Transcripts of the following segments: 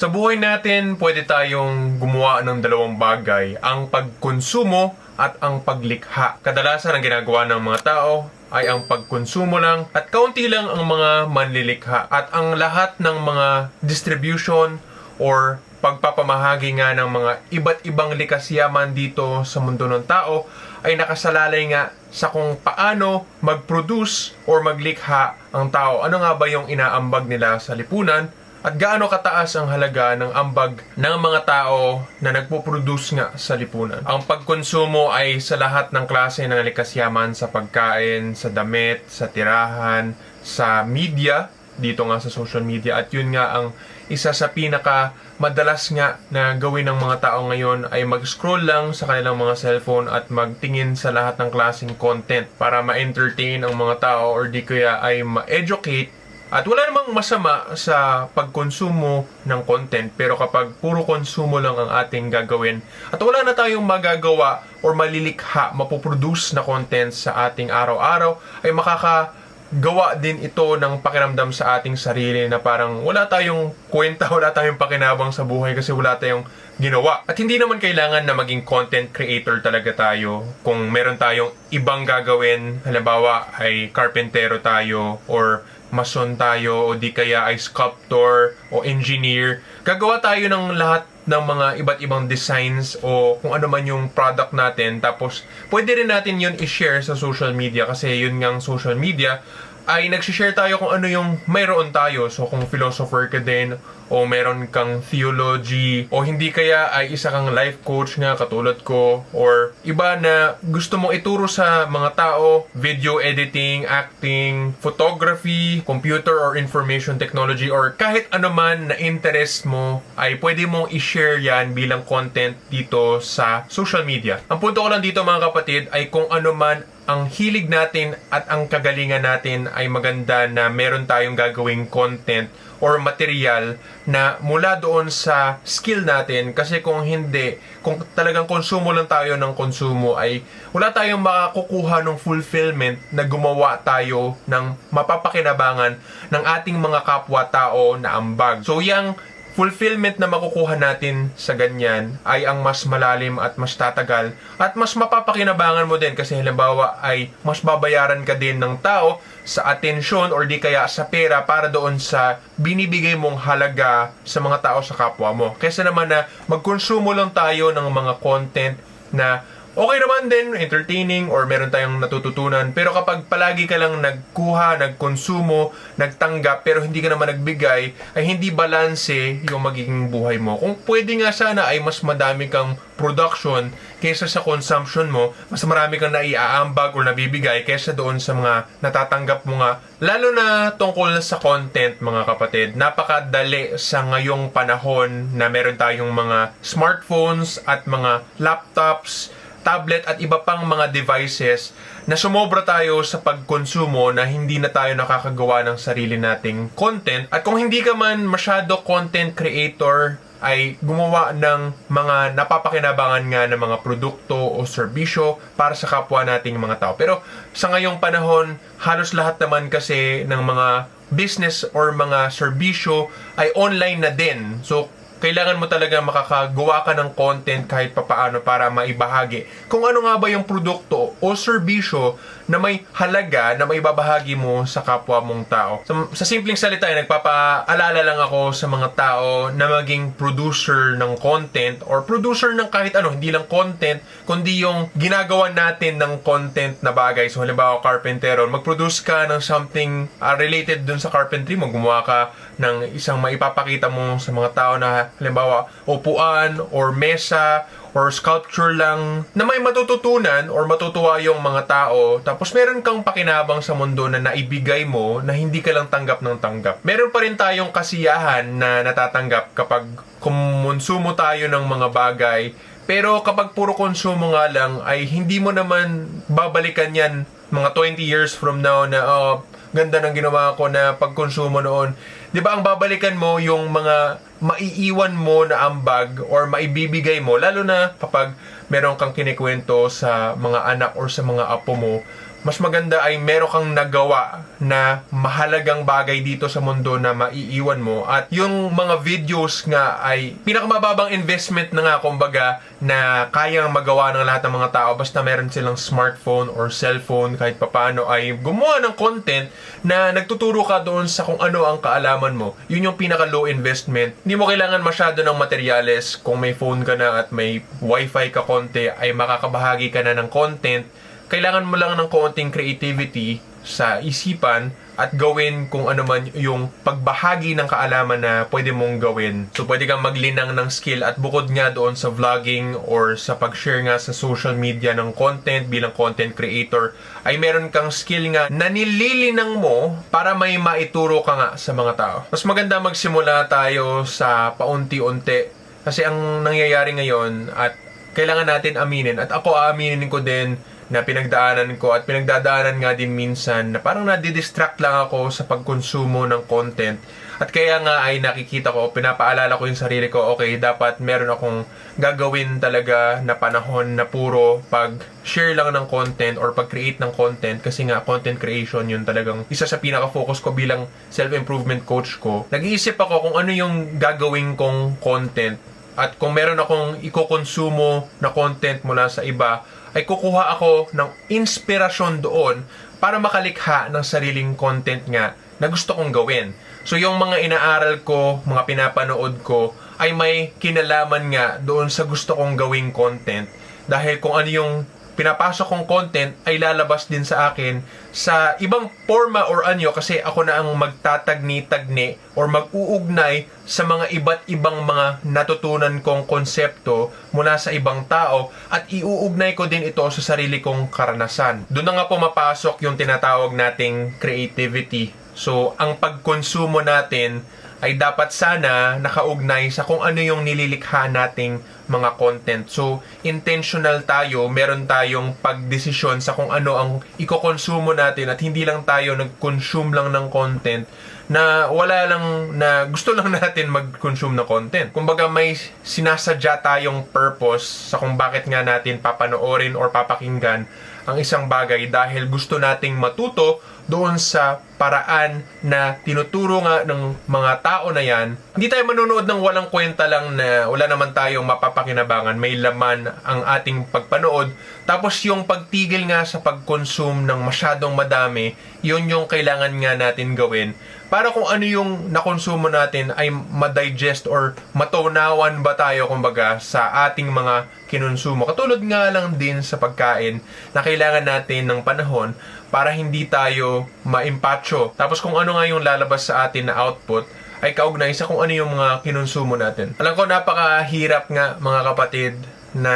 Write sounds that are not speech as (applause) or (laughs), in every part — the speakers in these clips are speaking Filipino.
Sa buhay natin, pwede tayong gumawa ng dalawang bagay, ang pagkonsumo at ang paglikha. Kadalasan ang ginagawa ng mga tao ay ang pagkonsumo lang at kaunti lang ang mga manlilikha at ang lahat ng mga distribution or pagpapamahagi nga ng mga iba't ibang likas yaman dito sa mundo ng tao ay nakasalalay nga sa kung paano mag-produce or maglikha ang tao. Ano nga ba yung inaambag nila sa lipunan at gaano kataas ang halaga ng ambag ng mga tao na nagpo-produce nga sa lipunan. Ang pagkonsumo ay sa lahat ng klase ng likas yaman sa pagkain, sa damit, sa tirahan, sa media, dito nga sa social media at yun nga ang isa sa pinaka madalas nga na gawin ng mga tao ngayon ay mag-scroll lang sa kanilang mga cellphone at magtingin sa lahat ng klaseng content para ma-entertain ang mga tao or di kaya ay ma-educate at wala namang masama sa pagkonsumo ng content pero kapag puro konsumo lang ang ating gagawin at wala na tayong magagawa or malilikha, mapoproduce na content sa ating araw-araw ay makaka gawa din ito ng pakiramdam sa ating sarili na parang wala tayong kwenta, wala tayong pakinabang sa buhay kasi wala tayong ginawa. At hindi naman kailangan na maging content creator talaga tayo kung meron tayong ibang gagawin. Halimbawa ay carpentero tayo or mason tayo o di kaya ay sculptor o engineer. Gagawa tayo ng lahat ng mga iba't ibang designs o kung ano man yung product natin. Tapos, pwede rin natin yun i-share sa social media kasi yun ngang social media ay nagsishare tayo kung ano yung mayroon tayo. So, kung philosopher ka din o meron kang theology o hindi kaya ay isa kang life coach nga katulad ko or iba na gusto mong ituro sa mga tao video editing, acting, photography, computer or information technology or kahit ano man na interest mo ay pwede mong i-share yan bilang content dito sa social media. Ang punto ko lang dito mga kapatid ay kung ano man ang hilig natin at ang kagalingan natin ay maganda na meron tayong gagawing content or material na mula doon sa skill natin kasi kung hindi, kung talagang konsumo lang tayo ng konsumo ay wala tayong makakukuha ng fulfillment na gumawa tayo ng mapapakinabangan ng ating mga kapwa-tao na ambag. So yung fulfillment na makukuha natin sa ganyan ay ang mas malalim at mas tatagal at mas mapapakinabangan mo din kasi halimbawa ay mas babayaran ka din ng tao sa atensyon or di kaya sa pera para doon sa binibigay mong halaga sa mga tao sa kapwa mo. Kesa naman na magkonsumo lang tayo ng mga content na okay naman din, entertaining, or meron tayong natututunan. Pero kapag palagi ka lang nagkuha, nagkonsumo, nagtanggap, pero hindi ka naman nagbigay, ay hindi balanse yung magiging buhay mo. Kung pwede nga sana ay mas madami kang production kaysa sa consumption mo, mas marami kang naiaambag or nabibigay kaysa doon sa mga natatanggap mo nga. Lalo na tungkol sa content, mga kapatid, napakadali sa ngayong panahon na meron tayong mga smartphones at mga laptops, tablet at iba pang mga devices na sumobra tayo sa pagkonsumo na hindi na tayo nakakagawa ng sarili nating content. At kung hindi ka man masyado content creator, ay gumawa ng mga napapakinabangan nga ng mga produkto o serbisyo para sa kapwa nating mga tao. Pero sa ngayong panahon, halos lahat naman kasi ng mga business or mga serbisyo ay online na din. So, kailangan mo talaga makakagawa ka ng content kahit papaano para maibahagi kung ano nga ba yung produkto o serbisyo na may halaga na maibabahagi mo sa kapwa mong tao. Sa, sa simpleng salita, ay nagpapaalala lang ako sa mga tao na maging producer ng content or producer ng kahit ano, hindi lang content, kundi yung ginagawa natin ng content na bagay. So, halimbawa, carpentero, mag-produce ka ng something uh, related dun sa carpentry mo, gumawa ka ng isang maipapakita mo sa mga tao na halimbawa upuan or mesa or sculpture lang na may matututunan or matutuwa yung mga tao tapos meron kang pakinabang sa mundo na naibigay mo na hindi ka lang tanggap ng tanggap. Meron pa rin tayong kasiyahan na natatanggap kapag kumonsumo tayo ng mga bagay pero kapag puro konsumo nga lang ay hindi mo naman babalikan yan mga 20 years from now na oh, ganda ng ginawa ko na pagkonsumo noon. 'Di ba ang babalikan mo yung mga maiiwan mo na ambag or maibibigay mo lalo na kapag meron kang kinikwento sa mga anak or sa mga apo mo mas maganda ay meron kang nagawa na mahalagang bagay dito sa mundo na maiiwan mo at yung mga videos nga ay pinakamababang investment na nga kumbaga na kayang magawa ng lahat ng mga tao basta meron silang smartphone or cellphone kahit papano ay gumawa ng content na nagtuturo ka doon sa kung ano ang kaalaman mo. Yun yung pinaka low investment. Hindi mo kailangan masyado ng materyales kung may phone ka na at may wifi ka konti ay makakabahagi ka na ng content kailangan mo lang ng konting creativity sa isipan at gawin kung ano man yung pagbahagi ng kaalaman na pwede mong gawin. So pwede kang maglinang ng skill at bukod nga doon sa vlogging or sa pag-share nga sa social media ng content bilang content creator ay meron kang skill nga na nililinang mo para may maituro ka nga sa mga tao. Mas maganda magsimula tayo sa paunti-unti kasi ang nangyayari ngayon at kailangan natin aminin at ako aaminin ko din na pinagdaanan ko at pinagdadaanan nga din minsan na parang nadidistract lang ako sa pagkonsumo ng content. At kaya nga ay nakikita ko, pinapaalala ko yung sarili ko, okay, dapat meron akong gagawin talaga na panahon na puro pag-share lang ng content or pag-create ng content kasi nga content creation yun talagang isa sa pinaka-focus ko bilang self-improvement coach ko. Nag-iisip ako kung ano yung gagawin kong content at kung meron akong ikokonsumo na content mula sa iba, ay kukuha ako ng inspirasyon doon para makalikha ng sariling content nga na gusto kong gawin. So yung mga inaaral ko, mga pinapanood ko, ay may kinalaman nga doon sa gusto kong gawing content. Dahil kung ano yung pinapasok kong content ay lalabas din sa akin sa ibang forma or anyo kasi ako na ang magtatagni-tagni or mag-uugnay sa mga iba't ibang mga natutunan kong konsepto mula sa ibang tao at iuugnay ko din ito sa sarili kong karanasan. Doon na nga pumapasok yung tinatawag nating creativity. So, ang pagkonsumo natin ay dapat sana nakaugnay sa kung ano yung nililikha nating mga content. So, intentional tayo, meron tayong pagdesisyon sa kung ano ang ikokonsumo natin at hindi lang tayo nag-consume lang ng content na wala lang na gusto lang (laughs) natin mag-consume ng content. Kumbaga may sinasadya tayong purpose sa kung bakit nga natin papanoorin or papakinggan ang isang bagay dahil gusto nating matuto doon sa paraan na tinuturo nga ng mga tao na yan. Hindi tayo manonood ng walang kwenta lang na wala naman tayong mapapakinabangan. May laman ang ating pagpanood. Tapos yung pagtigil nga sa pag-consume ng masyadong madami, yun yung kailangan nga natin gawin para kung ano yung nakonsumo natin ay ma-digest or matunawan ba tayo kumbaga sa ating mga kinonsumo. Katulad nga lang din sa pagkain na kailangan natin ng panahon para hindi tayo maimpacho. Tapos kung ano nga yung lalabas sa atin na output ay kaugnay sa kung ano yung mga kinonsumo natin. Alam ko napakahirap nga mga kapatid na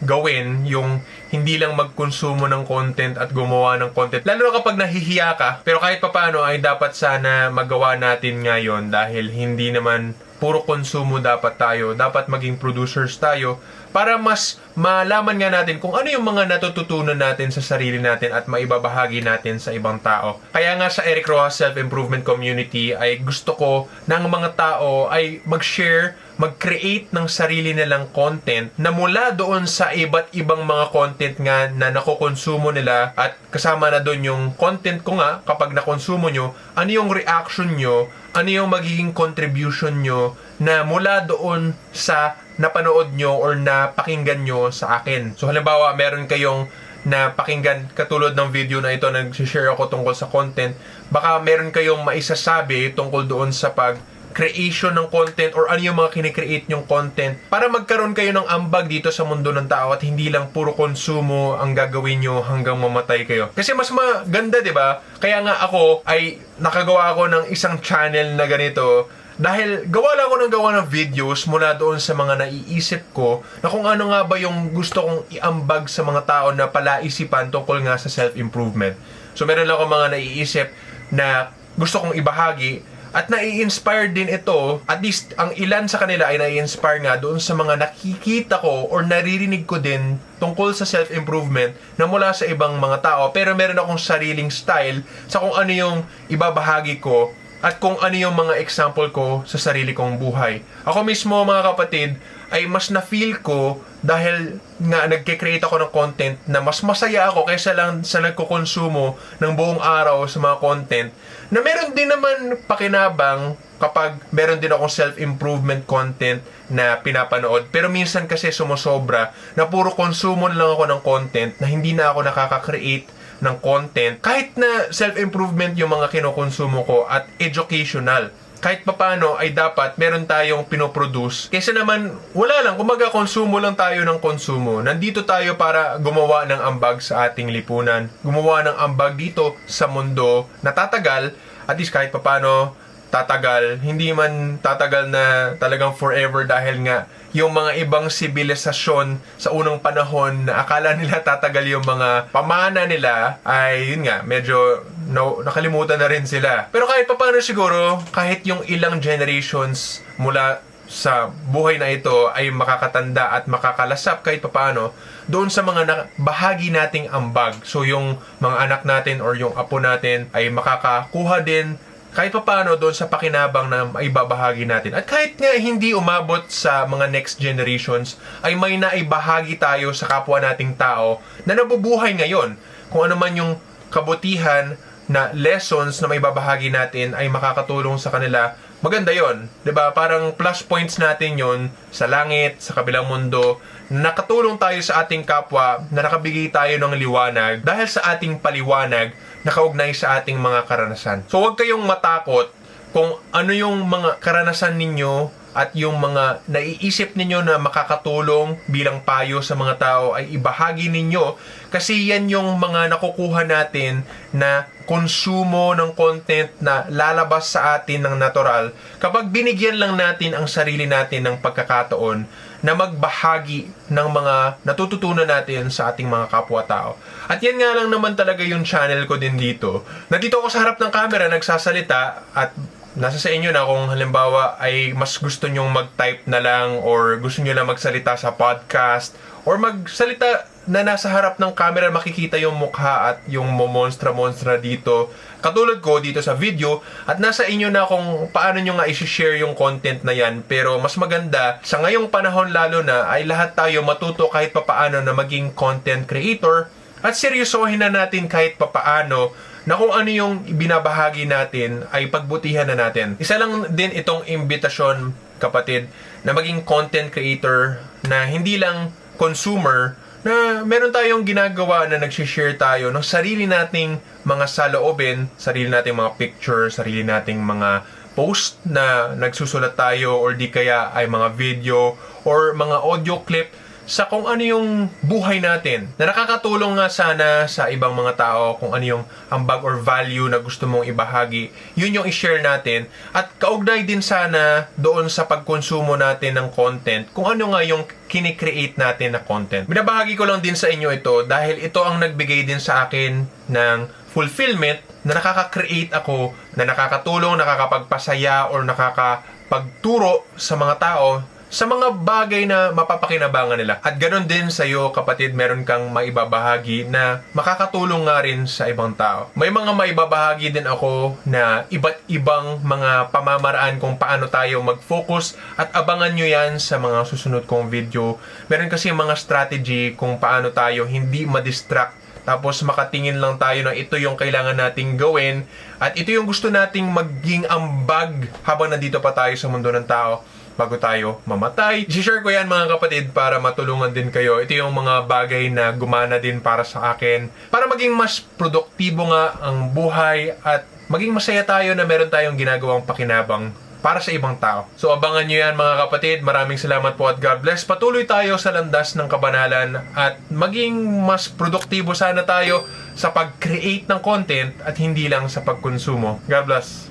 gawin yung hindi lang magkonsumo ng content at gumawa ng content. Lalo na kapag nahihiya ka. Pero kahit papano ay dapat sana magawa natin ngayon dahil hindi naman puro konsumo dapat tayo. Dapat maging producers tayo para mas malaman nga natin kung ano yung mga natututunan natin sa sarili natin at maibabahagi natin sa ibang tao. Kaya nga sa Eric Rojas Self-Improvement Community ay gusto ko ng mga tao ay mag-share mag-create ng sarili nilang content na mula doon sa iba't ibang mga content nga na nakokonsumo nila at kasama na doon yung content ko nga kapag nakonsumo nyo, ano yung reaction nyo, ano yung magiging contribution nyo na mula doon sa napanood nyo or napakinggan nyo sa akin. So halimbawa, meron kayong na pakinggan katulad ng video na ito nag-share ako tungkol sa content, baka meron kayong maisasabi tungkol doon sa pag creation ng content or ano yung mga kinikreate nyong content para magkaroon kayo ng ambag dito sa mundo ng tao at hindi lang puro konsumo ang gagawin nyo hanggang mamatay kayo. Kasi mas maganda, di ba? Kaya nga ako ay nakagawa ako ng isang channel na ganito dahil gawa lang ako ng gawa ng videos mula doon sa mga naiisip ko na kung ano nga ba yung gusto kong iambag sa mga tao na palaisipan tungkol nga sa self-improvement. So meron lang ako mga naiisip na gusto kong ibahagi at nai-inspire din ito, at least ang ilan sa kanila ay nai-inspire nga doon sa mga nakikita ko or naririnig ko din tungkol sa self-improvement na mula sa ibang mga tao. Pero meron akong sariling style sa kung ano yung ibabahagi ko at kung ano yung mga example ko sa sarili kong buhay. Ako mismo mga kapatid ay mas na-feel ko dahil nga nagke-create ako ng content na mas masaya ako kaysa lang sa nagkukonsumo ng buong araw sa mga content na meron din naman pakinabang kapag meron din akong self-improvement content na pinapanood. Pero minsan kasi sumusobra na puro konsumo lang ako ng content na hindi na ako nakaka-create ng content. Kahit na self-improvement yung mga kinokonsumo ko at educational kahit papano ay dapat meron tayong pinoproduce. Kaysa naman, wala lang. Kumaga, konsumo lang tayo ng konsumo. Nandito tayo para gumawa ng ambag sa ating lipunan. Gumawa ng ambag dito sa mundo na tatagal. At least kahit papano, tatagal. Hindi man tatagal na talagang forever dahil nga yung mga ibang sibilisasyon sa unang panahon na akala (laughs) nila tatagal yung mga pamana nila ay yun nga medyo no, nakalimutan na rin sila. Pero kahit paano siguro kahit yung ilang generations mula sa buhay na ito ay makakatanda at makakalasap kahit papaano doon sa mga na- bahagi nating ambag. So yung mga anak natin or yung apo natin ay makakakuha din kahit pa paano doon sa pakinabang na ibabahagi natin. At kahit nga hindi umabot sa mga next generations, ay may naibahagi tayo sa kapwa nating tao na nabubuhay ngayon. Kung ano man yung kabutihan na lessons na may babahagi natin ay makakatulong sa kanila, maganda yon 'di ba Parang plus points natin yon sa langit, sa kabilang mundo, nakatulong tayo sa ating kapwa, na nakabigay tayo ng liwanag dahil sa ating paliwanag nakaugnay sa ating mga karanasan. So huwag kayong matakot kung ano yung mga karanasan ninyo at yung mga naiisip ninyo na makakatulong bilang payo sa mga tao ay ibahagi ninyo kasi yan yung mga nakukuha natin na konsumo ng content na lalabas sa atin ng natural kapag binigyan lang natin ang sarili natin ng pagkakataon na magbahagi ng mga natututunan natin sa ating mga kapwa-tao. At yan nga lang naman talaga yung channel ko din dito. Nandito ako sa harap ng camera, nagsasalita at nasa sa inyo na kung halimbawa ay mas gusto nyong mag-type na lang or gusto nyo lang magsalita sa podcast or magsalita na nasa harap ng camera makikita yung mukha at yung monstra-monstra dito. Katulad ko dito sa video at nasa inyo na kung paano nyo nga i-share yung content na yan. Pero mas maganda sa ngayong panahon lalo na ay lahat tayo matuto kahit papaano na maging content creator. At seryosohin na natin kahit papaano na kung ano yung binabahagi natin ay pagbutihan na natin. Isa lang din itong imbitasyon, kapatid, na maging content creator na hindi lang consumer, na meron tayong ginagawa na nagsishare tayo ng sarili nating mga saloobin, sarili nating mga picture, sarili nating mga post na nagsusulat tayo or di kaya ay mga video or mga audio clip sa kung ano yung buhay natin na nakakatulong nga sana sa ibang mga tao kung ano yung ambag or value na gusto mong ibahagi yun yung i-share natin. At kaugnay din sana doon sa pagkonsumo natin ng content kung ano nga yung kinikreate natin na content. Binabahagi ko lang din sa inyo ito dahil ito ang nagbigay din sa akin ng fulfillment na nakaka-create ako na nakakatulong, nakakapagpasaya or nakakapagturo sa mga tao sa mga bagay na mapapakinabangan nila. At ganoon din sa iyo, kapatid, meron kang maibabahagi na makakatulong nga rin sa ibang tao. May mga maibabahagi din ako na iba't ibang mga pamamaraan kung paano tayo mag-focus at abangan nyo yan sa mga susunod kong video. Meron kasi mga strategy kung paano tayo hindi ma-distract tapos makatingin lang tayo na ito yung kailangan nating gawin at ito yung gusto nating maging ambag habang nandito pa tayo sa mundo ng tao bago tayo mamatay. I-share ko yan mga kapatid para matulungan din kayo. Ito yung mga bagay na gumana din para sa akin. Para maging mas produktibo nga ang buhay at maging masaya tayo na meron tayong ginagawang pakinabang para sa ibang tao. So abangan nyo yan mga kapatid. Maraming salamat po at God bless. Patuloy tayo sa landas ng kabanalan at maging mas produktibo sana tayo sa pag-create ng content at hindi lang sa pagkonsumo. God bless.